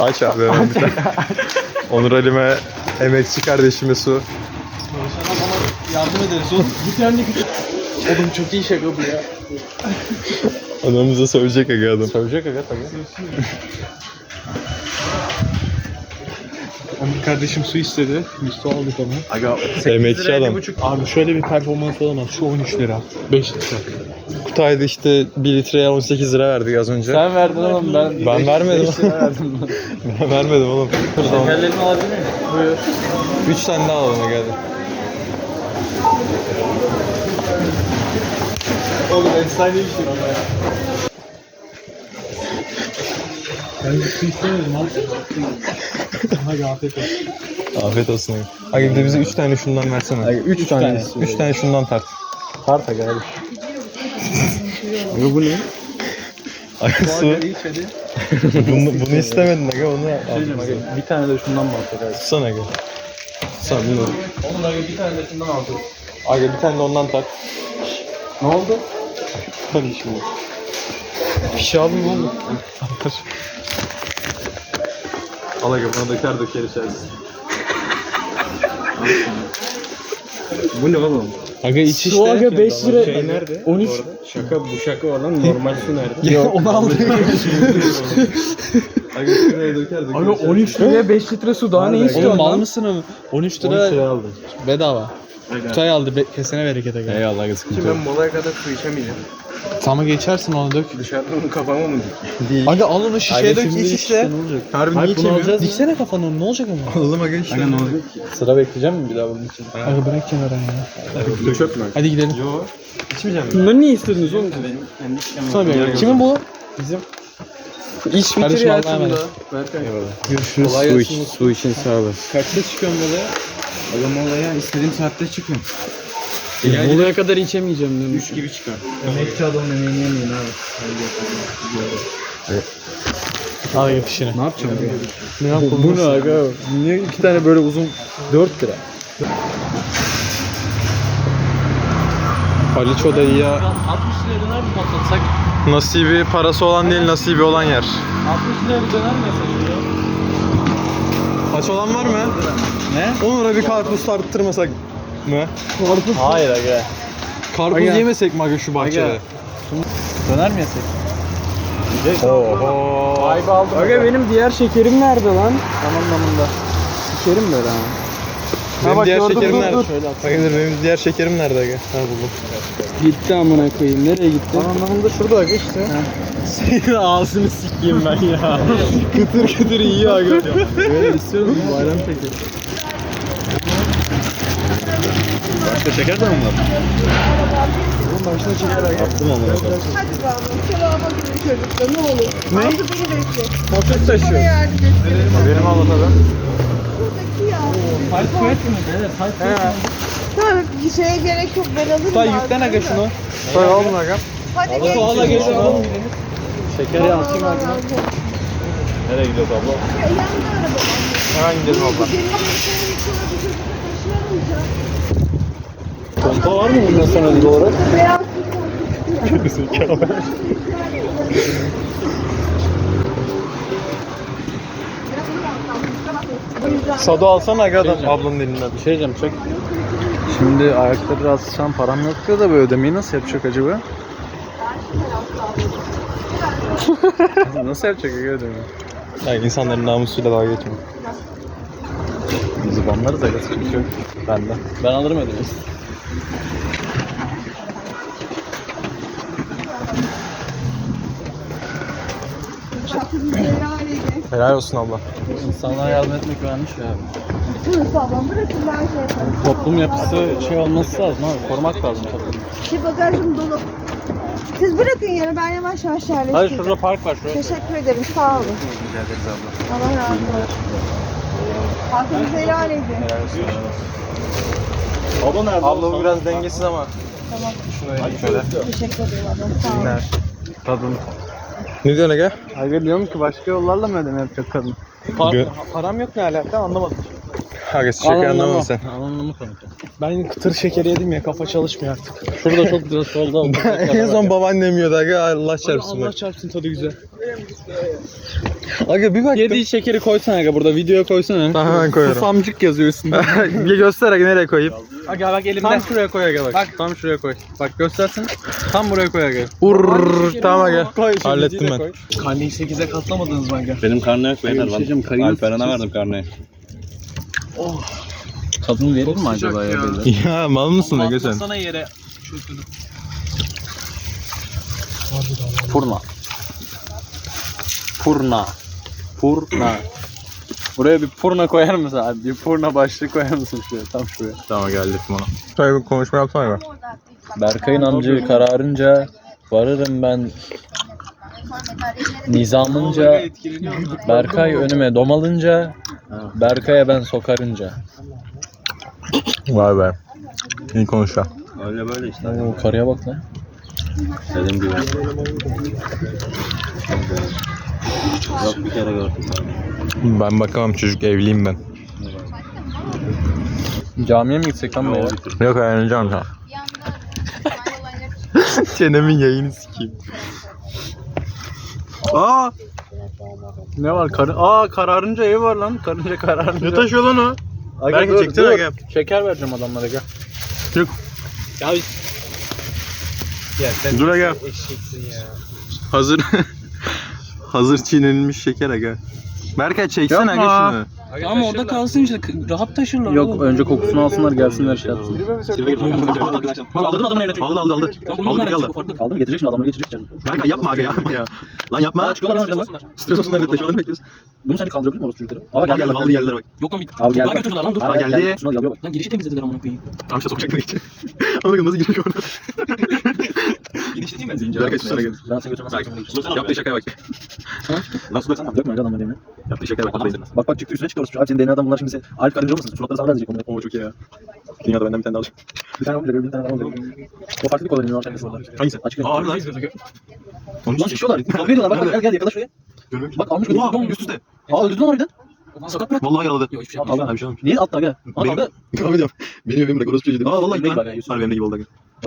Aç abi hemen bir tane. Onur Halim'e emekçi kardeşime su. Yardım ederiz oğlum. Bir tane küçük. Oğlum çok iyi şaka bu ya. Anamıza sövecek aga adam. Sövecek aga tabii. Onur kardeşim su istedi. Biz su aldık ona. Aga Emekçi adam. Abi şöyle bir performans olamaz. Şu 13 lira. 5 litre. Kutay'da işte 1 litreye 18 lira verdik az önce. Sen verdin oğlum ben. Ben vermedim. beş lira verdim. ben vermedim oğlum. Şekerlerini alabilir miyim? Buyur. 3 tane daha alalım hadi. Oğlum efsane bir şey. Ben su istemedim abi. Hadi afiyet olsun. Afiyet olsun aga. Aga bir de bize 3 tane şundan versene. Aga 3 tane tane. istiyorum. 3 tane şundan tart. Tart aga hadi. Aga bu ne? Aga su. bunu, bunu istemedin aga onu Şey al. diyeceğim aga, bir tane de şundan mı alsak aga? Tutsana aga. Tutsana bilmiyorum. Oğlum aga bir tane de şundan aldık. Aga bir tane de ondan tart. Ne oldu? Hadi şimdi. Bir şey aldım oğlum. Al aga buna döker döker içersin. Bu ne oğlum? Aga iç işte. Su aga 5 lira. Şey nerede? 13. Şaka bu şaka olan normal su nerede? Ya onu aldık. Aga şuraya döker döker. Aga 13 liraya 5 litre su daha ne Oğlum istiyorsun mal lan? mısın ama? 13 13 lira liraya aldım. bedava. Kutay aldı. Be kesene bereket aga. Eyvallah aga sıkıntı Ki yok. ben molaya kadar su içemeyeceğim. Tamam geçersin onu dök. Dışarıdan onu kafama mı dikeyim? Aga al onu şişeye dök iç işte. Harbi niye Hayır bunu içemiyorsun? alacağız. Diksene kafanı onu ne olacak ama? Alalım aga işte. ne olacak? Sıra bekleyeceğim mi bir daha bunun için? Aga bırak kenara ya. Çöp mü? Hadi gidelim. Yo. İçmeyeceğim mi? Bunları niye istediniz oğlum? Tabii aga. Kimin bu? Bizim. İç bitir Kardeşim ya Allah'a şunu emanet. da. Görüşürüz. Su, iç, su için sağ olasın. Kaçta çıkıyorsun böyle? Aga molaya istediğim saatte çıkıyorum. Molaya kadar içemeyeceğim dedim. 3 gibi çıkar. Emekçi adamın emeğini yemeyin abi. Al git işine. Ne yapacağım? Ne yapalım? Bu ne aga? Niye iki tane böyle uzun 4 lira? Haliço da iyi ya. 60 liraya döner mi patlatsak? Nasibi parası olan değil nasibi olan yer. 60 liraya bir döner mi yesek ya? Aç olan var mı? Ne? Onur'a bir karpuz tarttırmasak mı? Hayır aga. Karpuz Aga. yemesek mi aga şu bahçede? Döner mi yesek? Oho. Vibe aldım. Aga benim diğer şekerim nerede lan? anlamında. Şekerim böyle ha. Benim bak diğer gördüm, şekerim dur, nerede? dur. Dur benim diğer şekerim nerede aga? Ha buldum. Gitti amına koyayım. Nereye gitti? Anlamında şurada aga işte. Senin ağzını sikeyim ben ya. kıtır kıtır yiyor aga. Böyle istiyoruz mu? Bayram şekeri. Başka şeker de mi var? Bunun başına şeker aga. Attım onu. Hadi bakalım. Kebaba gidelim çocuklar ne olur. Ne? Altı beni bekle. Motor Bana taşıyor. yardım et. Benim anlatalım. Buradaki ya. Kalp kuvvet mi? Evet, kalp kuvvet. Tamam bir şeye gerek yok ben alırım. Bazen yüklen aga şunu. Koy oğlum aga. Hadi Al geç. soğala geç alalım. Şekeri Allah atayım. Allah. Nereye gidiyoruz abla? Ya yandı araba. Hemen gidelim abla. Bir bir. Pompa var mı bundan sonra olarak? Beyaz Sado alsana aga adam ablanın elinden. Bir şey diyeceğim çek. Şimdi şu an param yok diyor da bu ödemeyi nasıl yapacak acaba? nasıl yapacak aga ödemeyi? Yani insanların namusuyla dalga geçme. Biz banlarız aga sıkıntı yok. Ben de. Ben alırım ödemeyi. Helal olsun abla. İnsanlara yardım etmek önemli şey abi. Buyur sağlam bırakın ben şey yaparım. Toplum yapısı şey olması lazım abi. Korumak lazım toplumu. Ki bagajım dolu. Siz bırakın yere ben yavaş yavaş yerleştireceğim. Hadi şurada park var şuraya. Teşekkür ederim sağ olun. Rica ederiz abla. Allah razı olsun. Hakkınızı helal edin. Baba nerede? Abla bu biraz dengesiz ama. Tamam. Şunu şöyle. Teşekkür ederim adam sağ olun. Günler. Ne diyorsun aga? Aga diyorum ki başka yollarla mı ödeme yapacak kadın? Pa- Gö- param yok ne alaka anlamadım. Aga şeker anlamadın sen. Anlamamı kanka. Ben kıtır şekeri yedim ya kafa çalışmıyor artık. Şurada çok güzel solda. en son babaannem yiyordu aga Allah çarpsın. Allah bak. çarpsın tadı güzel. Aga bir bak. Yediği şekeri koysana aga burada videoya koysana. Tamam hemen koyuyorum. Susamcık yazıyor üstünde. bir göster aga nereye koyayım. aga bak elimde. Tam şuraya koy aga bak. Tam şuraya koy. Bak göstersin. Tam buraya koy aga. Urr tamam aga. Koy, Hallettim ben. koy. Karneyi 8'e katlamadınız mı aga? Benim karne yok beyler. Görüşeceğim, kayını Alperen'e verdim karneyi. Kadın verir mi acaba ya böyle? ya mal mısın aga sen? Sana yere. Furna. Furna. Furna. Buraya bir furna koyar mısın abi? Bir furna başlığı koyar mısın şuraya? Tam şuraya. Tamam hallettim onu. Şöyle bir konuşma yapsana aga. Berkay'ın amcayı kararınca varırım ben nizamınca Berkay önüme domalınca Berkay'a ben sokarınca. Vay be. İyi konuş ya. Öyle böyle işte. Oo karıya bak lan. Dediğim gibi. Yok bir kere gördüm ben. Ben bakamam çocuk evliyim ben. Camiye mi gitsek lan buraya? Yok ayrılacağım ya. Çenemin yayını sikeyim. Aa! Ne var? Karı Aa kararınca ev var lan. Karınca kararınca. Ne taşıyor lan o? Aga, Belki dur, dur. aga. Şeker vereceğim adamlara gel. Dur aga. Hazır Hazır çiğnenilmiş şeker aga. Berkay çeksene Yapma. aga şunu. Ama orada kalsın işte rahat taşırlar. Yok önce kokusunu alsınlar gelsinler şey yapsın. Aldırdın adamın eline. Aldı aldı aldı. Aldı geri aldı. Aldım getirecek şimdi adamları getirecek canım. Kanka yapma aga yapma ya. Lan yapma. Çıkıyorlar lan adamlar. Stres olsunlar. Şu an bekliyoruz. Bunu sen kaldırabilir misin orası çocukları? Aa geldi aldı geldiler bak. Yok lan bir. Abi geldi. Daha götürdüler lan dur. Aa geldi. Şuna geliyor bak. Lan girişi temizlediler amına koyayım. Tam işte sokacaklar içi. Ama nasıl giriyor orada? Girişi değil mi? Zincir. Berkay susana gel. Ben seni götürmezsem. Yaptığı şakaya bak. Nasıl döksem? Dökme önce adamları yemeğe. Yaptığı şakaya bak. Bak Bak bak çıktı üstüne çıktı orası. Abi senin DNA'dan bunlar şimdi sen Alp karınca olmasın? Suratları sana benzeyecek onların. Oo çok iyi ya. Dünyada benden bir tane daha alacak. Bir tane olmayacak, bir tane daha olacak. O farklı bir kolay. Şakası var. Hangisi? Açık. Aa harbi lan. Onu Lan şişiyorlar. Kavga ediyorlar. Bak bak gel gel yakala şuraya. Görmemiş. Bak almış götürüyor. Oha üst üste. Aa öldürdün lan harbiden. Sakat bırak. Vallahi yaraladı. Yok hiçbir şey. Abi bir şey. Niye altta gel? Altta. kahve diyorum. Benim evim bırak orası çocuğu değil. Aa vallahi Yusuf. Harbi benim gibi oldu.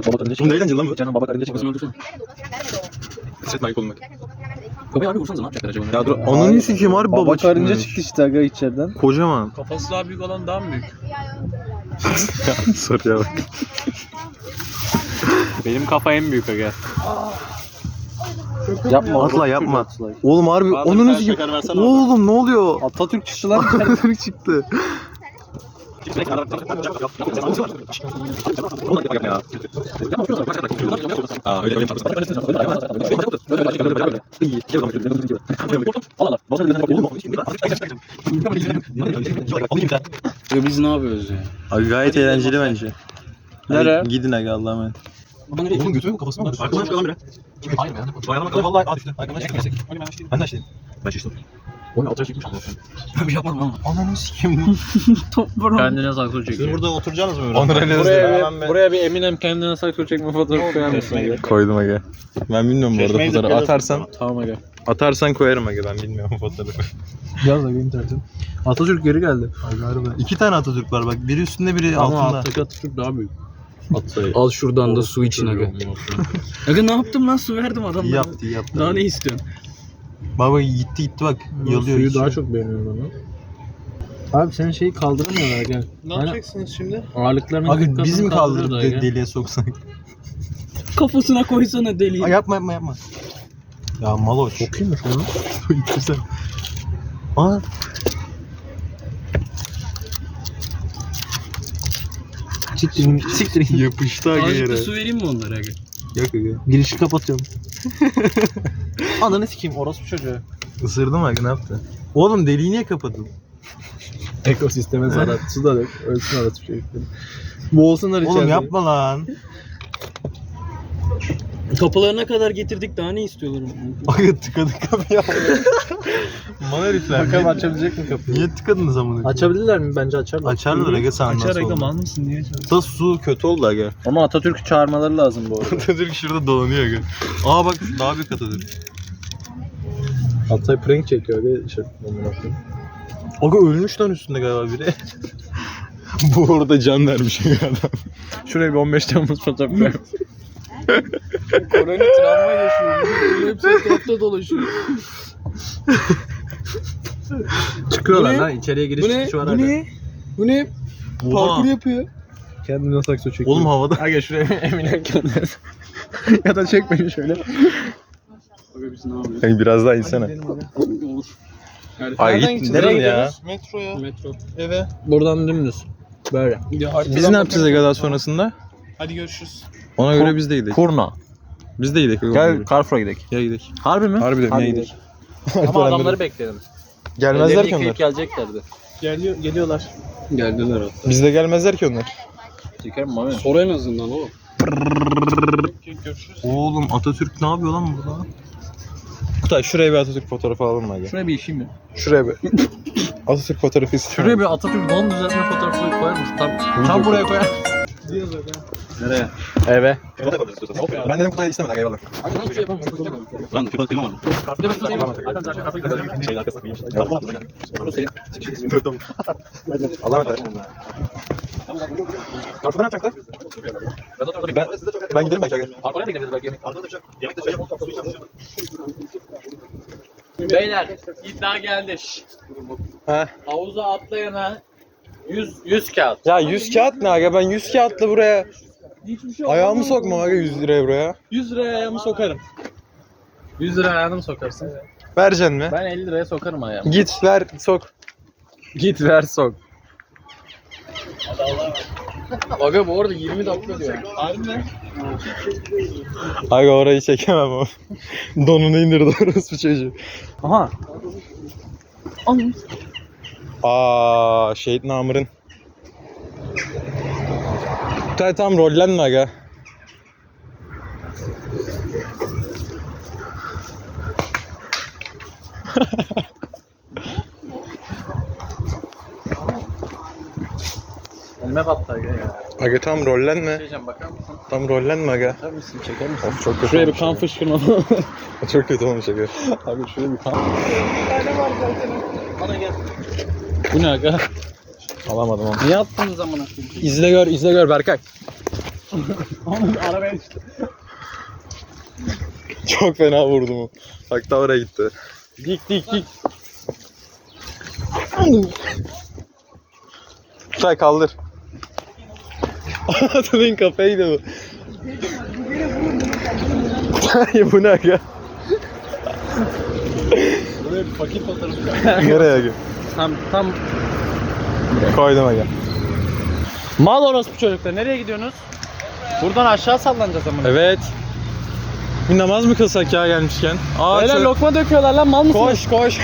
baba karınca Bunu da eğlenceli lan bu. Canım baba karınca çıkmasın. Kafasını öldürsene. Hissetme ayıp olmak. Köpeği abi vursanıza ne yapacaklar acaba? Ya dur. Onun nesi kim harbi Baba baba karınca çıkmış. çıktı işte aga içeriden. Kocaman. Kafası daha büyük olan daha mı büyük? Soruya bak. Benim kafa en büyük aga. Yapma. Atla, yapma. Oğlum harbi onun nesi kim? Oğlum ne oluyor? Atatürk çıktı lan. Atatürk çıktı. Biz ne yapıyoruz ya? Abi gayet eğlenceli bence. Hadi gidin aga Allah'a emanet. Baba nereye? Oğlum götürüyor mu kafasına? Arkadan çıkıyor lan biri. Hayır ben de Bayramak kadar vallahi aa düştü. Arkadan çıkmıyor. Ben de açtım. Ben şiştim. Oğlum altına çekmiş. bir şey yapmadım ama. Ananı sikeyim. Kendine sakso çekiyor. burada oturacaksınız mı? Onur Ali Buraya bir, buraya bir Eminem kendine sakso çekme fotoğrafı koyar mısın? Koydum aga. Ben bilmiyorum bu arada fotoğrafı. Atarsan, Tamam aga. atarsan koyarım aga ben bilmiyorum fotoğrafı. Yaz aga internetin. Atatürk geri geldi. Aga harbi. İki tane Atatürk var bak. Biri üstünde biri Ama altında. alttaki Atatürk daha büyük. Al şuradan da su için aga. Aga ne yaptım lan su verdim İyi adamlara. yaptı iyi yaptı. Daha ne istiyorsun? Baba gitti gitti bak. Yalıyor Suyu içiyor. daha çok beğeniyorum onu. Abi sen şeyi kaldıramıyorlar aga. Ne yapacaksınız şimdi? Ağırlıklarını Aga biz mi kaldırıp kaldırırdı de, deliğe soksak? Kafasına koysana deliği. Ay yapma yapma yapma. Ya maloç. Çok iyiymiş onu. Su içirsen. Aa. Siktirin, siktirin. Yapıştı aga Azıcık da yere. su vereyim mi onlara aga? Yok aga. Girişi kapatıyorum. Ananı sikeyim orospu çocuğu. Isırdı mı aga ne yaptı? Oğlum deliği niye kapadın? Ekosisteme zarar. Su da dök. Ölsün orospu çocukları. Boğulsunlar içeride. Oğlum yapma lan. Kapılarına kadar getirdik daha ne istiyorlar? Aga tıkadık kapıyı. Mal herifler. Bakalım niye- açabilecek mi kapıyı? Niye tıkadınız amına? Açabilirler mi? Bence açarlar. Açarlar aga sen nasıl oldu? mısın diye. Da su kötü oldu aga. Ama Atatürk'ü çağırmaları lazım bu arada. Atatürk şurada dolanıyor aga. Aa bak daha büyük Atatürk. Altay prank çekiyor aga. Şey, Aga ölmüş lan üstünde galiba biri. Bu orada can vermiş adam. Şuraya bir 15 Temmuz fotoğrafı. Korona travma yaşıyor. Hepsi etrafta dolaşıyor. Çıkıyorlar Bu ne? lan içeriye giriş Bu ne? çıkış var Bu hala. ne? Bu ne? Parkur yapıyor. Kendine sakso çekiyor. Oğlum havada. Aga şuraya Emine kendine. ya da çek beni şöyle. Aga biz ne yapıyoruz? Biraz daha insene. Olur. Ay Nereden git nereye ya? Metroya. Metro. Eve. Buradan dümdüz. Böyle. Ya Biz ne yapacağız. Ega daha sonrasında? Hadi görüşürüz. Ona göre biz de gidelim. Kurna. Biz de gidelim. Gel Carrefour'a gidelim. Ya gidelim. Harbi mi? Harbiden Hadi niye gidelim. Ama adamları bekledim. Gelmezler ki onlar. geleceklerdi. Geliyor, geliyorlar. Geldiler hatta. Bizde gelmezler ki onlar. Çekerim Mami. Sor en azından oğlum. Görüşürüz. Oğlum Atatürk ne yapıyor lan burada? Kutay şuraya bir Atatürk fotoğrafı alalım mı? Aga? Şuraya bir işim mi? Şuraya bir Atatürk fotoğrafı istiyorum. Şuraya bir Atatürk don düzeltme fotoğrafı koyar mısın? Tam, tam buraya koyar. Nereye? Eve. Ben dedim Kutay istemedi aga eyvallah. Lan köpek kıyma var. Şeyin arkasına koyayım. Allah'a emanet Kartı ne yapacaklar? Ben, ben giderim belki aga. Oraya da gidebiliriz belki. Yemek de şey Beyler iddia geldi. He. Havuza atlayana 100 100 kağıt. Ya 100 kağıt ne aga ben 100 kağıtla buraya Hiçbir şey ayağımı sokmam aga 100 liraya buraya. 100 liraya ayağımı sokarım. 100 liraya ayağını mı sokarsın? Vereceksin mi? Ben 50 liraya sokarım ayağımı. Git ver sok. Git ver sok. Aga bu arada 20 dakika diyor. Aga orayı çekemem o. Donunu indirdi orası çocuğu. Aha. Aa şehit namırın. Kutay tam rollenme aga. Elime battı aga ya. Aga tam rollenme. Diyeceğim bakar mısın? Tam rollenme aga. Bakar mısın? Çeker misin? Of çok kötü Şuraya bir olmuş kan aga. fışkırma. Çok kötü olmuş aga. Abi şuraya bir kan. Bu ne aga? Alamadım onu. Niye attınız amına koyayım? İzle gör, izle gör Berkay. Onun arabaya düştü. Çok fena vurdum o. Bak da oraya gitti. Dik dik dik. Kutay kaldır. Adamın kafaya gidiyor bu. Kutay bu ne aga? Buraya bir fakir fotoğrafı. Nereye aga? tam tam Koydum aga. Mal orospu çocuklar nereye gidiyorsunuz? Buradan aşağı sallanacağız ama. Evet. Bir namaz mı kılsak ya gelmişken? Aa, Beyler çö- lokma döküyorlar lan mal mısınız? Koş koş.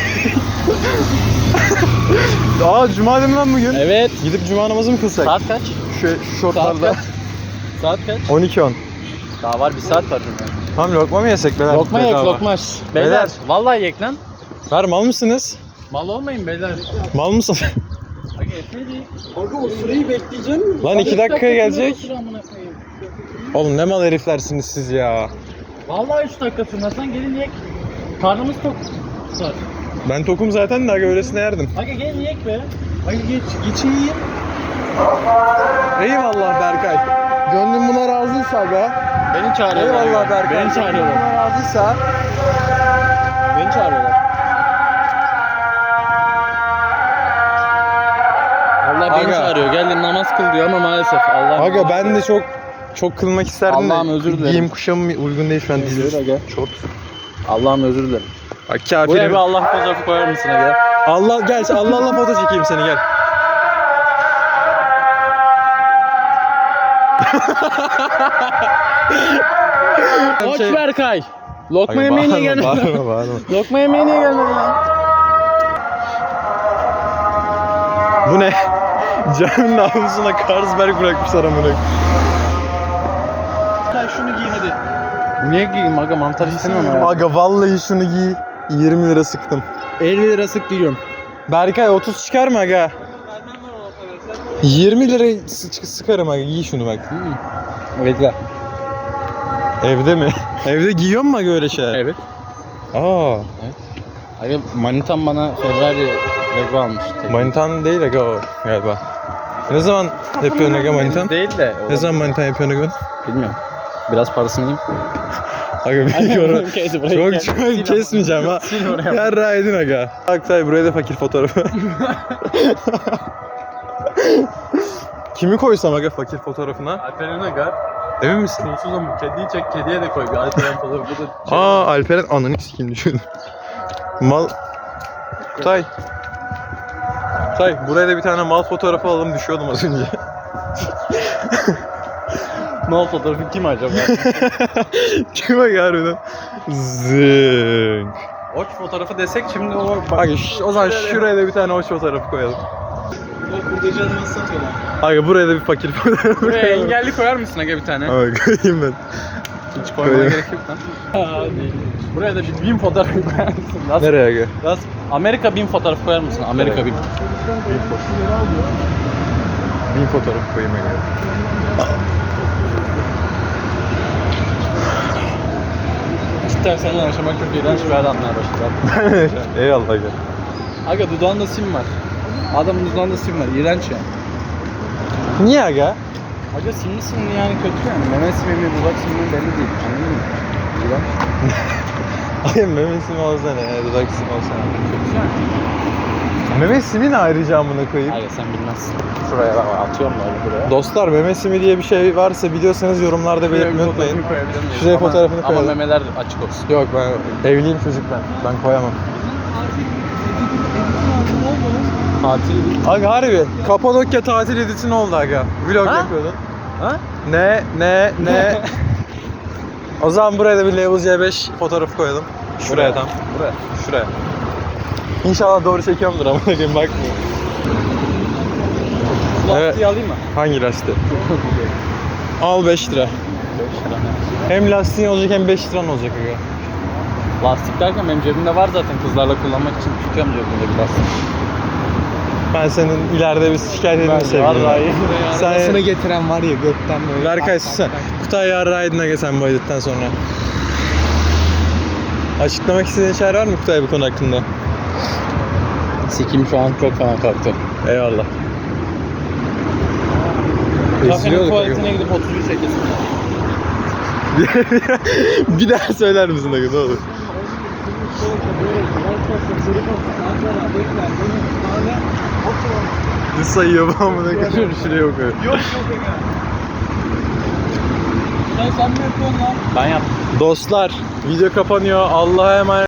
Aa cuma değil mi lan bugün? Evet. Gidip cuma namazı mı kılsak? Saat kaç? Şu, şu Saat kaç? Saat kaç? 12-10. Daha var bir saat var şimdi. Tamam lokma mı yesek beyler? Lokma yek Bedava. lokma. Beyler, Beyler. vallahi yek lan. Ver mal mısınız? Mal olmayın beyler. Mal mısın? Aga o süreyi bekleyeceksin mi? Lan 2 dakikaya gelecek. Oğlum ne mal heriflersiniz siz ya. Vallahi 3 dakika sürmezsen gelin yek. Karnımız tok. Var. Ben tokum zaten de aga öylesine yerdim. Aga gelin yek be. Aga geç. Geçin yiyin. Eyvallah Berkay. Gönlüm buna razıysa aga. Beni çağırıyorlar. Eyvallah Berkay. Beni Gönlüm çağırıyorlar. buna razıysa. Allah beni Aga. çağırıyor. Gel namaz kıl diyor ama maalesef Allah. Aga ben de çok çok kılmak isterdim Allah'ım de özür dilerim. giyim kuşamım uygun değil şu an Özür dizi. aga. Çok. Allah'ım özür dilerim. Bak Buraya bir Allah fotoğrafı koyar mısın aga? Allah gel Allah Allah foto çekeyim seni gel. Koç Şey- Berkay. Lokma Aga, yemeğe niye bağırma? Bağırma bağırma. Lokma yemeğe niye gelmedin lan? Bu ne? Caminin avlusuna Carlsberg bırakmışlar amına. koyayım. Sen şunu giy hadi. Niye giyeyim aga mantar istemiyorum ya. Aga vallahi şunu giy. 20 lira sıktım. 50 lira sık giyiyorum. Berkay 30 çıkar mı aga? 20 lira sı- sıkarım aga giy şunu bak. Bekle. Evde mi? Evde giyiyor mu aga öyle şeyler? Evet. Aa, Aga manitam bana Ferrari Lego almış. manitan değil aga o galiba. Ne zaman yapıyorsun aga manitan? Değil de. Ne zaman manitan yapıyorsun aga? Bilmiyorum. Biraz parasını yiyeyim. Aga. Kes burayı, çok çok kesmeyeceğim ha. Yarra edin aga. Aktay buraya da fakir fotoğrafı. Kimi koysam aga fakir fotoğrafına? Alperen Agar. Emin misin? Sonsuzum bu. Kediyi çek, kediye de koy. Bir Alperen fotoğrafı Aa Alperen ananı sikeyim düşündüm. Mal... Kutay. Kutay buraya da bir tane mal fotoğrafı alalım düşüyordum az önce. Mal fotoğrafı kim acaba? Kim aga harbiden? Zınk. Oç fotoğrafı desek şimdi o bak. Aga ş- o zaman şuraya da bir tane hoş fotoğrafı koyalım. Burada canımı satıyorlar. Aga buraya da bir fakir fotoğrafı Buraya koyalım. engelli koyar mısın aga bir tane? Aga koyayım ben. Hiç koymaya Koyayım. gerek yok lan. Buraya da bir bin fotoğrafı koyar mısın? Nasıl? Nereye aga? Nasıl? Amerika bin fotoğrafı koyar mısın? Amerika bin. Bin fotoğrafı koyayım aga. Cidden seninle yaşamak çok iğrenç bir adamlar başladı. Eyvallah aga. Aga dudağında sim var. Adamın dudağında sim var. İğrenç ya. Niye aga? Aga simli simli yani kötü yani. Meme simi mi dudak simi mi belli değil. Anladın mı? İğrenç. Aga meme simi olsa ne? Dudak simi olsa ne? Kötü yani. Meme simi ne ayrıca amına koyayım? Aga sen bilmezsin. Şuraya bak atıyorum ben buraya. Dostlar meme simi diye bir şey varsa biliyorsanız yorumlarda belirtmeyi unutmayın. Şuraya Ama- fotoğrafını Ama koyalım. memeler açık olsun. Yok ben evliyim çocuk ben. Ben koyamam. Tatil. Aga harbi Kapadokya tatil editi ne oldu aga? Vlog Ha? yapıyordun. Ha? Ne ne ne? o zaman buraya da bir Level C5 fotoğrafı koyalım. Şuraya tam. Buraya. Şuraya. İnşallah doğru çekiyorumdur ama bakayım bakmıyor. Evet. Lastiği alayım mı? Hangi lastik? Al 5 lira. 5 lira. Hem lastiğin olacak hem 5 liran olacak aga. Lastik derken benim cebimde var zaten kızlarla kullanmak için tutuyorum cebimde bir lastik. Ben senin ileride bir şikayet edin sevgilim. Sen Arabasını getiren var ya gökten böyle. Berkay sen. Kutay yarraydın aga sen bu editten sonra. Açıklamak istediğin şeyler var mı Kutay bu konu hakkında? Sikim şu an çok fena kalktı. Eyvallah. Kafenin Esiliyorduk tuvaletine gidip 33 çekesim. aga. bir daha söyler misin aga ne olur? Ne sayıyor bu amına koyayım? Şuraya yok öyle. Sen sen mi yapıyorsun lan? Ben yaptım. Dostlar video kapanıyor. Allah'a emanet